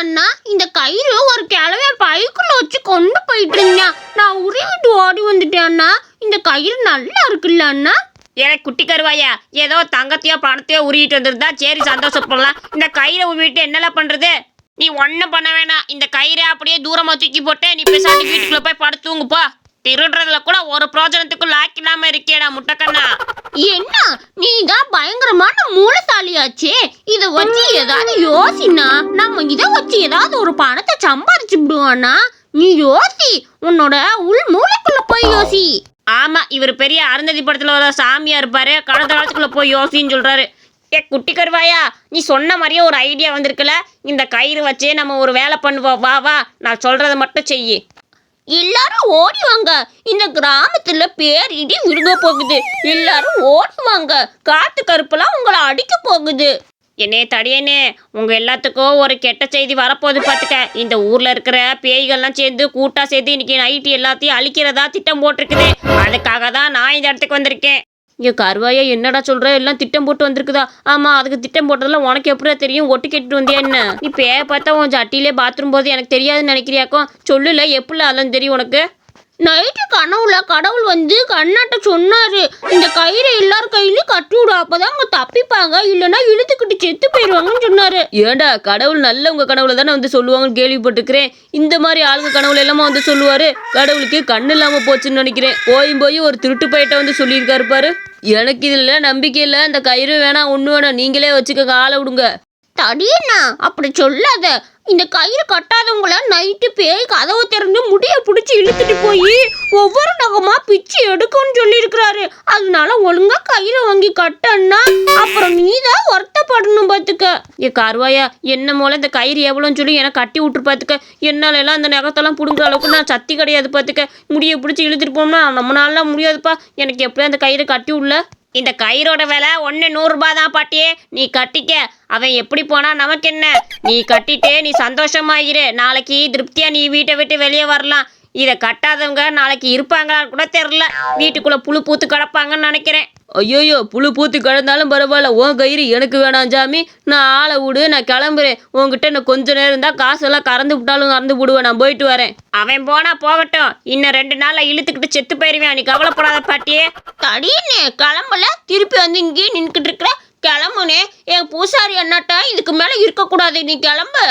அண்ணா இந்த கயிறு ஒரு கிழவை பைக்குள்ள வச்சு கொண்டு போயிட்டு இருந்தேன் நான் உருவிட்டு ஓடி வந்துட்டேன் அண்ணா. இந்த கயிறு நல்லா இருக்குல்ல அண்ணா? ஏ குட்டி கருவாயா ஏதோ தங்கத்தையோ பணத்தையோ உருவிட்டு வந்திருந்தா சரி சந்தோஷப்படலாம். இந்த கயிறை உருவிட்டு என்னெல்லாம் பண்ணுறது நீ ஒன்றும் பண்ண வேணாம். இந்த கயிறை அப்படியே தூரமாக தூக்கி போட்டு நீ பேசாட்டி வீட்டுக்குள்ளே போய் படுத்து தூங்குப்பா திருடுறதுல கூட ஒரு பிரோஜனத்துக்கும் லாக் இல்லாம இருக்கேடா முட்டைக்கண்ணா. என்ன? நீ தான் பயங்கரமான மூலசாலியாச்சே இத வச்சு ஏதாவது யோசினா நம்ம இத வச்சு ஏதாவது ஒரு பணத்தை சம்பாதிச்சு விடுவானா நீ யோசி. உன்னோட உள் மூளைக்குள்ள போய் யோசி. ஆமா இவர் பெரிய அருந்ததி படத்துல வர சாமியா இருப்பாரு. கடந்த காலத்துக்குள்ள போய் யோசின்னு சொல்றாரு. ஏ குட்டி கருவாயா நீ சொன்ன மாதிரியே ஒரு ஐடியா வந்திருக்குல. இந்த கயிறு வச்சே நம்ம ஒரு வேலை பண்ணுவோம். வா வா நான் சொல்றதை மட்டும் செய்யி. எல்லாரும் ஓடி வாங்க இந்த கிராமத்துல பேர் இடி விழுக போகுது. எல்லாரும் ஓடி வாங்க காத்து கருப்பெல்லாம் உங்களை அடிக்க போகுது. என்னே தடியனே உங்க எல்லாத்துக்கும் ஒரு கெட்ட செய்தி வரப்போகுது பார்த்துக்க இந்த ஊர்ல இருக்கிற பேய்கள்லாம் சேர்ந்து கூட்டா சேர்ந்து இன்னைக்கு நைட்டு எல்லாத்தையும் அழிக்கிறதா திட்டம் போட்டிருக்குது. அதுக்காக தான் நான் இந்த இடத்துக்கு வந்திருக்கேன். இங்க கருவாயா என்னடா சொல்ற? எல்லாம் திட்டம் போட்டு வந்திருக்குதா? ஆமா அதுக்கு திட்டம் போட்டதெல்லாம் உனக்கு எப்படியா தெரியும்? ஒட்டு கேட்டுட்டு வந்தியா என்ன? நீ பேய பார்த்தா உன் ஜட்டிலே பாத்ரூம் போது எனக்கு தெரியாதுன்னு நினைக்கிறியாக்கும் சொல்லுல எப்படி அதெல்லாம் தெரியும் உனக்கு? நைட்டு கனவுல கடவுள் வந்து கண்ணாட்ட சொன்னாரு. இந்த கயிறை எல்லார் கையிலயும் கட்டி விடு. அப்பதான் அவங்க தப்பிப்பாங்க. இல்லைன்னா இழுத்துக்கிட்டு செத்து போயிடுவாங்கன்னு சொன்னாரு. ஏண்டா கடவுள் நல்ல உங்க கனவுல தானே வந்து சொல்லுவாங்கன்னு கேள்விப்பட்டிருக்கிறேன். இந்த மாதிரி ஆளுங்க கனவுல எல்லாமா வந்து சொல்லுவாரு. கடவுளுக்கு கண்ணு இல்லாம போச்சுன்னு நினைக்கிறேன். போயும் போய் ஒரு திருட்டு பையிட்ட வந்து சொல்லியிருக்காரு பாரு. எனக்கு இதுல நம்பிக்கை இல்லை. இந்த கயிறு வேணாம் ஒன்று வேணாம். நீங்களே வச்சுக்க ஆளை விடுங்க. தடியண்ணா அப்படி சொல்லாத. இந்த கயிறு கட்டாதவங்கள நைட்டு பேய் கதவு திறந்து முடிய பிடிச்சி இழுத்துட்டு போய் ஒவ்வொரு நகமா பிச்சு எடுக்கும்னு சொல்லியிருக்கிறாரு. அதனால ஒழுங்கா கயிறை வாங்கி கட்டன்னா அப்புறம் நீதான் வருத்தப்படணும் பார்த்துக்க ஏ கருவாயா என்ன மூலம் இந்த கயிறு எவ்வளோன்னு சொல்லி எனக்கு கட்டி விட்டுரு பார்த்துக்க என்னால் எல்லாம் அந்த நகத்தெல்லாம் பிடுங்குற அளவுக்கு நான் சத்தி கிடையாது பார்த்துக்க முடிய பிடிச்சி இழுத்துட்டு போனோம்னா நம்மளால முடியாதுப்பா. எனக்கு எப்படியும் அந்த கயிறு கட்டி விடல இந்த கயிறோட விலை ஒன்று நூறுரூபா தான் பாட்டியே. நீ கட்டிக்க. அவன் எப்படி போனா நமக்கு என்ன நீ கட்டிட்டு நீ சந்தோஷமாயிரு. நாளைக்கு திருப்தியாக நீ வீட்டை விட்டு வெளியே வரலாம். இதை கட்டாதவங்க நாளைக்கு இருப்பாங்களான்னு கூட தெரில வீட்டுக்குள்ள புழு பூத்து கிடப்பாங்கன்னு நினைக்கிறேன். ஐயோயோ புழு பூத்து கிடந்தாலும் பரவாயில்ல. உன் கயிறு எனக்கு வேணாம் ஜாமி. நான் ஆளை விடு நான் கிளம்புறேன். உன்கிட்ட இன்னும் கொஞ்ச நேரம் இருந்தால் காசெல்லாம் கறந்து விட்டாலும் கறந்து விடுவேன். நான் போயிட்டு வரேன். அவன் போனா போகட்டும். இன்னும் ரெண்டு நாள்ல இழுத்துக்கிட்டு செத்து போயிருவேன். நீ கவலைப்படாத பாட்டியே தடியண்ணே கிளம்பல. திருப்பி வந்து இங்கேயே நின்றுக்கிட்டு இருக்கிற. கிளம்புனே. என் பூசாரி அண்ணாட்டா இதுக்கு மேல இருக்கக்கூடாது. நீ கிளம்பு.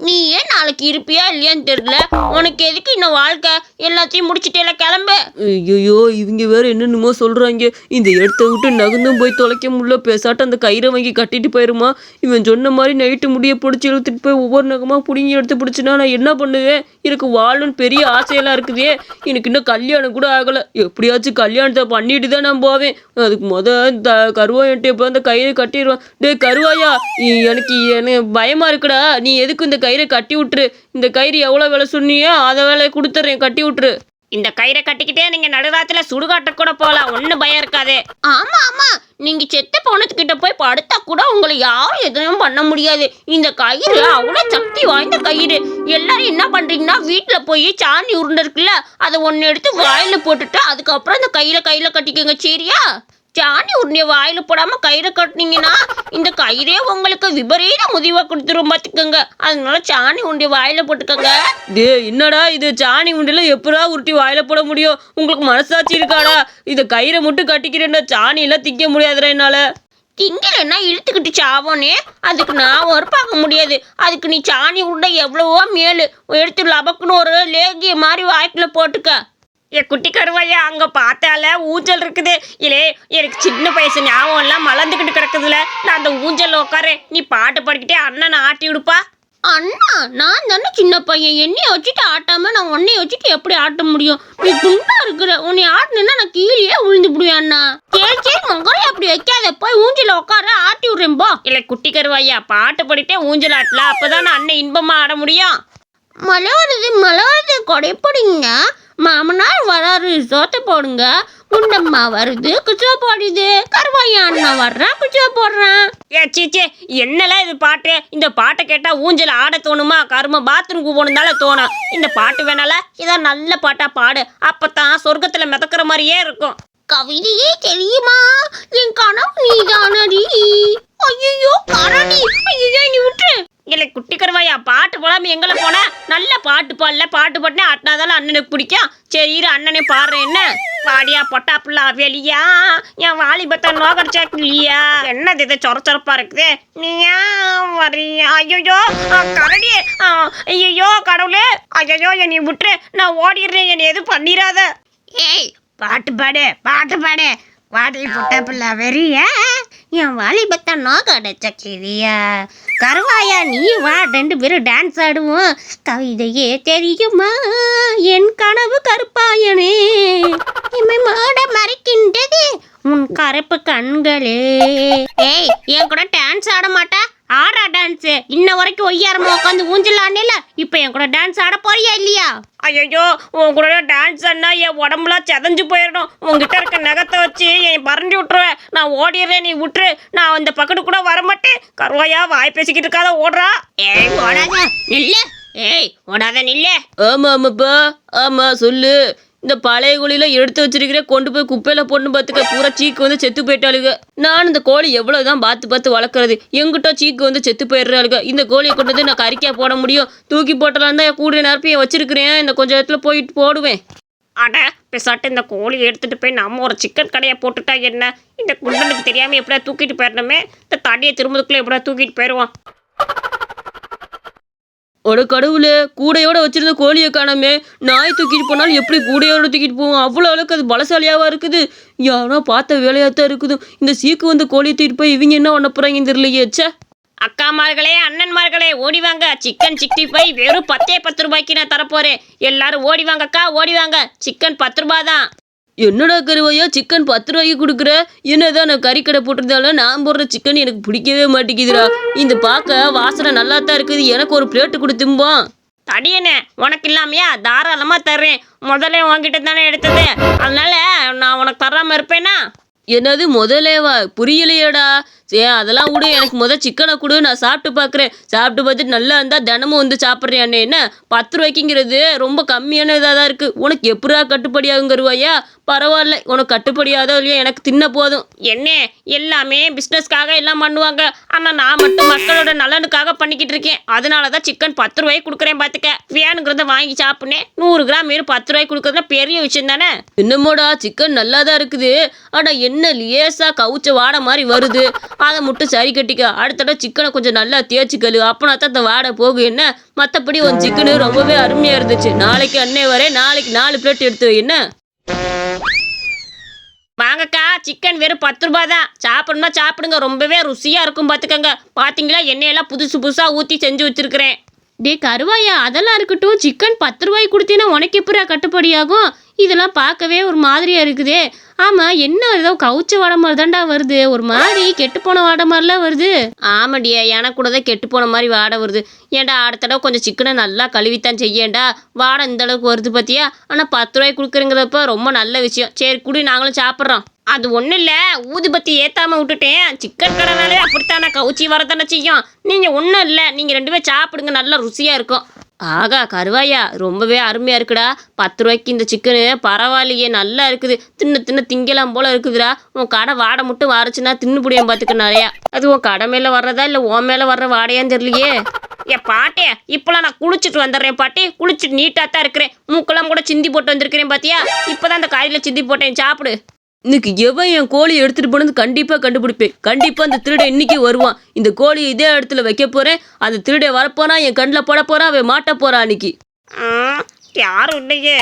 நீ ஏன் நாளைக்கு இருப்பியா இல்லையான்னு தெரியல. உனக்கு எதுக்கு இன்னும் வாழ்க்கை? எல்லாத்தையும் முடிச்சிட்டேல கிளம்பு. ஐயோ இவங்க வேற என்னென்னமோ சொல்கிறாங்க இந்த இடத்த விட்டு நகுந்தும் போய் தொலைக்க முடியல. பேசாட்ட அந்த கயிறை வாங்கி கட்டிட்டு போயிருமா. இவன் சொன்ன மாதிரி நைட்டு முடிய பிடிச்சி இழுத்துட்டு போய் ஒவ்வொரு நகமாக பிடிங்கி எடுத்து பிடிச்சினா நான் என்ன பண்ணுவேன்? எனக்கு வாழணும்னு பெரிய ஆசையெல்லாம் இருக்குதே. எனக்கு இன்னும் கல்யாணம் கூட ஆகலை. எப்படியாச்சும் கல்யாணத்தை பண்ணிட்டு தான் நான் போவேன். அதுக்கு முத இந்த கருவாயன்ட்டு இப்போ அந்த கயிறு கட்டிடுவான். டேய் கருவாயா எனக்கு எனக்கு பயமாக இருக்குடா. நீ எதுக்கு இந்த கயிறை கட்டி விட்டுரு? இந்த கயிறு எவ்வளோ விலை சொன்னியோ அதை வேலையை கொடுத்துட்றேன். கட்டி விட்டுரு. இந்த கயிறை கட்டிக்கிட்டே நீங்க நடுராத்துல சுடுகாட்ட கூட போகலாம். ஒன்றும் பயம் இருக்காது. ஆமா ஆமா. நீங்க செத்து போனதுக்கிட்ட போய் படுத்தா கூட உங்களை யாரும் எதுவும் பண்ண முடியாது. இந்த கயிறு அவ்வளோ சக்தி வாய்ந்த கயிறு. எல்லாரும் என்ன பண்றீங்கன்னா வீட்டுல போய் சாணி உருண்டை இருக்குல்ல அதை ஒன்று எடுத்து வாயில போட்டுட்டு அதுக்கப்புறம் இந்த கையில கையில கட்டிக்கோங்க. சரியா? சாணி உருண்டைய வாயில போடாம கயிறை கட்டினீங்கன்னா இந்த கயிறே உங்களுக்கு விபரீத முதிவா கொடுத்துரும் பார்த்துக்கோங்க அதனால சாணி உருண்டைய வாயில போட்டுக்கோங்க. டே என்னடா இது? சாணி உண்டில எப்படா உருட்டி வாயில போட முடியும்? உங்களுக்கு மனசாட்சி இருக்காடா? இதை கயிறை மட்டும் கட்டிக்கிறேன்டா. சாணி எல்லாம் திங்க முடியாதுடா என்னால. திங்கலைன்னா இழுத்துக்கிட்டு சாவோனே? அதுக்கு நான் பொறுப்பாக்க முடியாது. அதுக்கு நீ சாணி உருண்டை எவ்வளவோ மேலு எடுத்து லபக்குன்னு ஒரு லேகிய மாதிரி வாய்க்குள்ள போட்டுக்க. ஏ குட்டி கருவாயா அங்க பார்த்தால ஊஞ்சல் இருக்குது. இல்லே எனக்கு சின்ன வயசு ஞாபகம் எல்லாம் மலர்ந்துக்கிட்டு கிடக்குதுல. நான் அந்த ஊஞ்சல்ல உட்காரேன் நீ பாட்டு பாடிக்கிட்டே அண்ணனை ஆட்டி விடுப்பா. அண்ணா நான் தானே சின்ன பையன். என்னைய வச்சுட்டு ஆட்டாம நான் உன்னைய வச்சுட்டு எப்படி ஆட்ட முடியும்? நீ குண்டா இருக்கிற உன்னை ஆட்டினா நான் கீழே விழுந்து விடுவேன் அண்ணா. சரி சரி மகளே அப்படி வைக்காத. போய் ஊஞ்சில உட்கார ஆட்டி விடுறேன் போ. இல்லை குட்டி கருவாயா பாட்டு பாடிக்கிட்டே ஊஞ்சல் ஆட்டல அப்பதான் நான் அண்ணன் இன்பமா ஆட முடியும். மழை வருது மழை வருது கொடைப்பிடிங்க. மாமனார் வராரு சோத்த போடுங்க. குண்டம்மா வருது குச்சா போடுது. கருவாயா அண்ணா வர்றான் குச்சா போடுறான். ஏ சீச்சே என்னல இது பாட்டு? இந்த பாட்டை கேட்டா ஊஞ்சல் ஆட தோணுமா? கரும பாத்ரூம்க்கு போகணுந்தால தோணும். இந்த பாட்டு வேணால இதை நல்ல பாட்டா பாடு. அப்பதான் சொர்க்கத்துல மிதக்கிற மாதிரியே இருக்கும். கவிதையே தெரியுமா? என் கனவு நீதானடி. ஐயோ கரடி ஐயோ நீ விட்டுரு. இல்லை குட்டி கருவாயா பாட்டு போடாமல் எங்களை போனால் நல்ல பாட்டு பாடல. பாட்டு பாட்டுனே அண்ணாதால அண்ணனுக்கு பிடிக்கும். சரி இரு அண்ணனே பாடுறேன். என்ன? பாடியா பொட்டா புள்ளா வெளியா? என் வாலிபத்தை நோக்கடிச்சா இல்லையா என்னது இது? சொர சொரப்பா இருக்குது. நீயா வரியா ஐயோ கரடி. ஐயோ கடவுளே. ஐயோ என்னை விட்டுரு. நான் ஓடிடுறேன். என்னை எதுவும் பண்ணிடாத. ஏய் பாட்டு பாடு பாட்டு பாடு. வாடி பொட்டா புள்ளா வெறியா என் வாலிபத்தை நோக்க அடைச்ச கிளியா. கருவாயா நீ வா. ரெண்டு பேரும் டான்ஸ் ஆடுவோம். கவிதையே தெரியுமா? என் கனவு கருப்பாயனே. இமை மாட மறைக்கின்றது. உன் கருப்பு கண்களே. ஏய் என் கூட டான்ஸ் ஆட மாட்டா? ஆடா டான்ஸ் இன்ன வரைக்கும் ஒய்யாரமா உட்காந்து ஊஞ்சல் ஆடல இப்போ என் கூட டான்ஸ் ஆட போறியா இல்லையா? ஐயோ உன் கூட டான்ஸ் ஆடினா என் உடம்புலாம் செதஞ்சு போயிடணும். உன்கிட்ட இருக்க நகத்தை வச்சு என் பறஞ்சு விட்டுருவேன் நான் ஓடிடுறேன் நீ விட்டுரு. நான் இந்த பக்கத்து கூட வரமாட்டேன். கருவாயா வாய் பேசிக்கிட்டு இருக்காத ஓடுறா. ஏய் ஓடாத. நில்லு. ஏய் ஓடாத நில்லு. ஆமா ஆமாப்பா. ஆமா சொல்லு. இந்த பழைய குழியில எடுத்து வச்சிருக்கிற கொண்டு போய் குப்பையில பொண்ணு பார்த்துக்க பூரா சீக்கு வந்து செத்து போயிட்டாளுங்க நான் இந்த கோழி எவ்வளவுதான் பார்த்து பார்த்து வளர்க்குறது எங்கிட்ட சீக்கு வந்து செத்து போயிடுறாளுங்க இந்த கோழியை கொண்டு வந்து நான் கறிக்கா போட முடியும் தூக்கி போட்டலாம் தான் கூடிய நிரப்பியை வச்சிருக்கிறேன் இந்த கொஞ்சம் இடத்துல போயிட்டு போடுவேன். அட பெசாட்டு இந்த கோழி எடுத்துட்டு போய் நம்ம ஒரு சிக்கன் கடையை போட்டுட்டா என்ன? இந்த குண்டனுக்கு தெரியாம எப்படியா தூக்கிட்டு போயிடணுமே? இந்த தடியை திரும்பதுக்குள்ள எப்படியா தூக்கிட்டு போயிடுவான். ஒரு கடவுளே கூடையோட வச்சிருந்த கோழியை காணாமே. நாய் தூக்கிட்டு போனாலும் எப்படி கூடையோட தூக்கிட்டு போவோம்? அவ்வளோ அளவுக்கு அது பலசாலியாவா இருக்குது. யாரோ பார்த்த வேலையாக தான் இருக்குது. இந்த சீக்கு வந்து கோழியை தூக்கிட்டு போய் இவங்க என்ன பண்ண போகிறாங்க தெரியலையே சே அக்காமார்களே அண்ணன்மார்களே ஓடி வாங்க. சிக்கன் சிக்ஸ்டி ஃபைவ் வெறும் பத்தே பத்து ரூபாய்க்கு நான் தரப்போறேன் எல்லாரும் ஓடி வாங்கக்கா ஓடி வாங்க. சிக்கன் பத்து ரூபாய் தான். என்னடா கருவாயா? சிக்கன் பத்து ரூபாய்க்கு கொடுக்குற? என்னதான் நான் கறிக்கடை போட்டிருந்தாலும் நான் போடுற சிக்கன் எனக்கு பிடிக்கவே மாட்டேங்குதுடா. இந்த பார்க்க வாசனை நல்லா தான் இருக்குது. எனக்கு ஒரு பிளேட்டு கொடுத்தும்போம் தடியனே உனக்கு இல்லாமையா? தாராளமாக தர்றேன். முதல்ல உன்கிட்ட தானே எடுத்தது. அதனால நான் உனக்கு தராமல் இருப்பேனா? என்னது முதலேவா? புரியலையேடா. சே அதெல்லாம் விடு எனக்கு முதல் சிக்கனை கொடு நான் சாப்பிட்டு பார்க்குறேன் சாப்பிட்டு பார்த்துட்டு நல்லா இருந்தால் தினமும் வந்து சாப்பிட்றியானே என்ன? பத்து ரூபாய்க்குங்கிறது ரொம்ப கம்மியான இதாக தான் இருக்குது உனக்கு எப்படா கட்டுப்படி ஆகுங்கிறவாயா பரவாயில்ல. உனக்கு கட்டுப்படியாதோ இல்லையா எனக்கு தின்ன போதும். என்ன? எல்லாமே பிஸ்னஸ்க்காக எல்லாம் பண்ணுவாங்க. ஆனால் நான் மட்டும் மக்களோட நலனுக்காக பண்ணிக்கிட்டு இருக்கேன். அதனால தான் சிக்கன் பத்து ரூபாய்க்கு கொடுக்குறேன் பார்த்துக்க வேணுங்கிறத வாங்கி சாப்பிட்னேன். நூறு கிராம் வெறும் பத்து ரூபாய்க்கு கொடுக்குறதுனா பெரிய விஷயம் தானே? என்னமோடா சிக்கன் நல்லா தான் இருக்குது. ஆனால் என்ன லேசாக கவுச்ச வாட மாதிரி வருது. அதை மட்டும் சரி கட்டிக்க. அடுத்த சிக்கனை கொஞ்சம் நல்லா தேய்ச்சிக்கலு அப்போனா தான் அந்த வாடை போகும். என்ன? மற்றபடி உன் சிக்கனு ரொம்பவே அருமையாக இருந்துச்சு. நாளைக்கு அன்னை வரே நாளைக்கு நாலு பிளேட் எடுத்து வை, என்ன? வாங்கக்கா சிக்கன் வெறும் பத்து ரூபாய் தான். சாப்பிடணும்னா சாப்பிடுங்க. ரொம்பவே ருசியாக இருக்கும் பார்த்துக்கங்க பார்த்தீங்களா எண்ணெயெல்லாம் புதுசு புதுசாக ஊற்றி செஞ்சு வச்சிருக்கிறேன். டே கருவாயா அதெல்லாம் இருக்கட்டும். சிக்கன் பத்து ரூபாய்க்கு கொடுத்தீங்கன்னா உனக்கு எப்படா கட்டுப்படியாகும் இதெல்லாம் பார்க்கவே ஒரு மாதிரியாக இருக்குதே. ஆமாம் என்ன ஏதோ கவுச்ச வாடை மாதிரி தான்டா வருது. ஒரு மாதிரி கெட்டு போன வாடை மாதிரிலாம் வருது. ஆமாடியா எனக்கு கூட தான் கெட்டு போன மாதிரி வாடை வருது. ஏன்டா அடுத்த தடவை கொஞ்சம் சிக்கனை நல்லா கழுவித்தான் செய்யேன்டா. வாடை இந்த அளவுக்கு வருது பார்த்தியா ஆனால் பத்து ரூபாய்க்கு கொடுக்குறங்கிறப்ப ரொம்ப நல்ல விஷயம். சரி குடி நாங்களும் சாப்பிட்றோம். அது ஒன்றும் இல்லை ஊதுபத்தி ஏற்றாம விட்டுட்டேன். சிக்கன் கடைனாலே அப்படித்தானே கவுச்சி வரத்தானே செய்யும். நீங்கள் ஒன்றும் இல்லை நீங்கள் ரெண்டு பேரும் சாப்பிடுங்க நல்லா ருசியாக இருக்கும். ஆகா கருவாயா ரொம்பவே அருமையாக இருக்குடா. பத்து ரூபாய்க்கு இந்த சிக்கனு பரவாயில்லையே நல்லா இருக்குது. தின்னு தின்னு திங்கலாம் போல் இருக்குதுடா. உன் கடை வாடை மட்டும் வாரிச்சுன்னா தின்னு புடியும் பார்த்துக்க நிறையா. அது உன் கடை மேலே வர்றதா இல்லை உன் மேலே வர்ற வாடையான்னு தெரியலையே? ஏ பாட்டே இப்போலாம் நான் குளிச்சுட்டு வந்துடுறேன் பாட்டி. குளிச்சுட்டு நீட்டாக தான் இருக்கிறேன். மூக்கெல்லாம் கூட சிந்தி போட்டு வந்திருக்கிறேன் இப்போ தான் அந்த காயில் சிந்தி போட்டேன் சாப்பிடு. இன்னைக்கு எவன் என் கோழி எடுத்துட்டு போனது கண்டிப்பா கண்டுபிடிப்பேன். கண்டிப்பா அந்த திருடன் இன்னைக்கு வருவான். இந்த கோழி இதே இடத்துல வைக்க போறேன். அந்த திருடன் வரப்போனா என் கண்ணில் போட போறான் அவன் மாட்ட போறான் அன்னைக்கு யாரும் இல்லையே.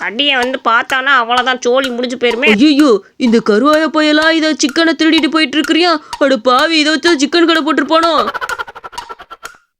தடியை வந்து பார்த்தானா அவ்வளோதான் சோழி முடிஞ்சு போயிருமே. ஐயோ இந்த கருவாய போயெல்லாம் இதை சிக்கனை திருடிட்டு போயிட்டு இருக்கிறியா? அடு பாவி இதை வச்சு சிக்கன் கடை போட்டுருப்பானோ?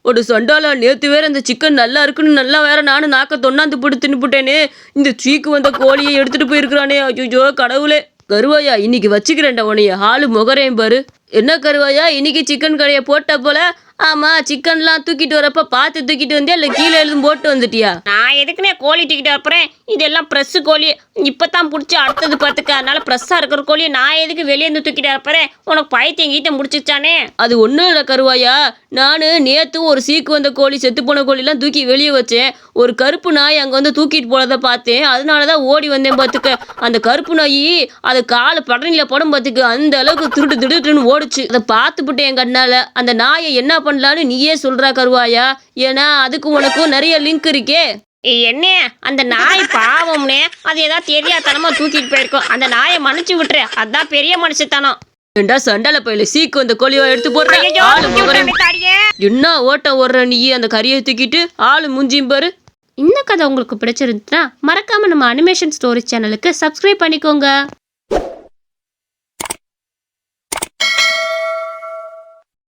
ஒரு சண்டாலா நேத்து வேற இந்த சிக்கன் நல்லா இருக்குன்னு நல்லா வேற நானும் நாக்க தொண்ணாந்து போட்டு தின்னுப்புட்டேனே இந்த சீக்கு வந்த கோழியை எடுத்துட்டு போயிருக்கிறானே. ஐயோ கடவுளே. கருவாயா இன்னைக்கு வச்சுக்கிறேன்டா உனைய ஆளு முகரேன் பாரு. என்ன கருவாயா இன்னைக்கு சிக்கன் கடையை போட்ட போல ஆமா சிக்கன்லாம் தூக்கிட்டு வரப்ப பார்த்து தூக்கிட்டு வந்தியா? இல்லை கீழே எழுதும் போட்டு வந்துட்டியா? நான் எதுக்குனே கோழி தூக்கிட்டு வரப்போறேன் இதெல்லாம் ப்ரெஸ் கோழி. இப்பதான் பிடிச்சி அடுத்தது பார்த்துக்க. அதனால ப்ரெஸ்ஸாக இருக்கிற கோழியை நான் எதுக்கு வெளியே இருந்து தூக்கிட்டு வரப்போறேன் உனக்கு பைத்தியம் கீத்த முடிச்சிச்சானே அது ஒன்றும் இல்லை கருவாயா. நான் நேற்றும் ஒரு சீக்கு வந்த கோழி செத்து போன கோழிலாம் தூக்கி வெளியே வச்சேன். ஒரு கருப்பு நாய் அங்கே வந்து தூக்கிட்டு போனதை பார்த்தேன். அதனால தான் ஓடி வந்தேன் பார்த்துக்க. அந்த கருப்பு நாய் அது காலை படனியில் படம் பார்த்துக்க. அந்த அளவுக்கு திருட்டு திருட்டுன்னு ஓடுச்சு. அதை பார்த்துப்புட்டு என் கண்ணால். அந்த நாயை என்ன பண்ண பண்ணலான்னு நீயே சொல்றா கருவாயா? ஏன்னா அதுக்கு உனக்கும் நிறைய லிங்க் இருக்கே. ஏய், என்ன? அந்த நாய் பாவம்னே அது ஏதாவது தெரியாதனமா தூக்கிட்டு போயிருக்கோம். அந்த நாயை மன்னிச்சு விட்டுரு. அதான் பெரிய மனுஷத்தனம். ஏண்டா சண்டால பையில? சீக்கு அந்த கோழியை எடுத்து போடுற. ஐயையோ, ஆளு தூக்கி முகரையும் விட்டானே தாடியே. என்ன ஓட்டம் ஓடுற நீ? அந்த கறியை தூக்கிட்டு ஆளு முஞ்சியும் பாரு. இந்த கதை உங்களுக்கு பிடிச்சிருந்துச்சுன்னா மறக்காம நம்ம அனிமேஷன் ஸ்டோரி சேனலுக்கு சப்ஸ்கிரைப் பண்ணிக்கோங்க.